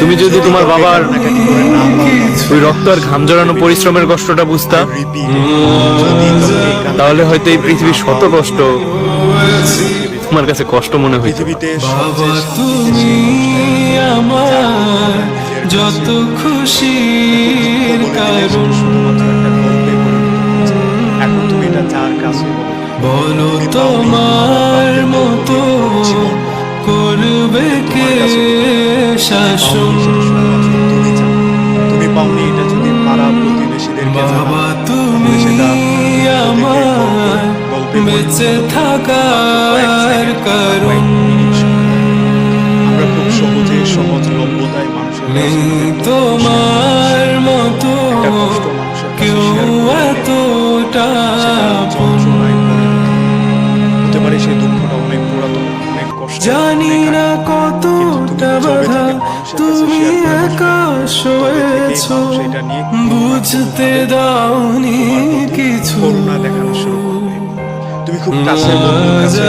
তুমি যদি তোমার বাবার ওই রক্ত আর ঘাম জড়ানো পরিশ্রমের কষ্টটা বুঝতা তাহলে হয়তো এই পৃথিবীর শত কষ্ট তোমার কাছে কষ্ট মনে হইতো। পৃথিবীতে বাবা তুমি আমার যত খুশি কারণ। এখন তুমি এটা যার কাছে বলো। তোমার মতো করবে কে? তুমি তুমি পাওনি এটা যদি পাড়া প্রতিবেশীদেরকে বাবা তুমি আমার বেঁচে থাকার কারণ। আমরা খুব সহজে সহজ মানুষের কাছে নেই তুলে ধরি। তোমার মতো কেউ এতটা। হতে পারে সেই দুঃখটা অনেক পুরাতন অনেক কষ্ট জানি না কতটা সয়েছ বুঝতে দাওনি কিছু না দেখানো শুরু করবে। তুমি খুব কাছের বন্ধুর কাছে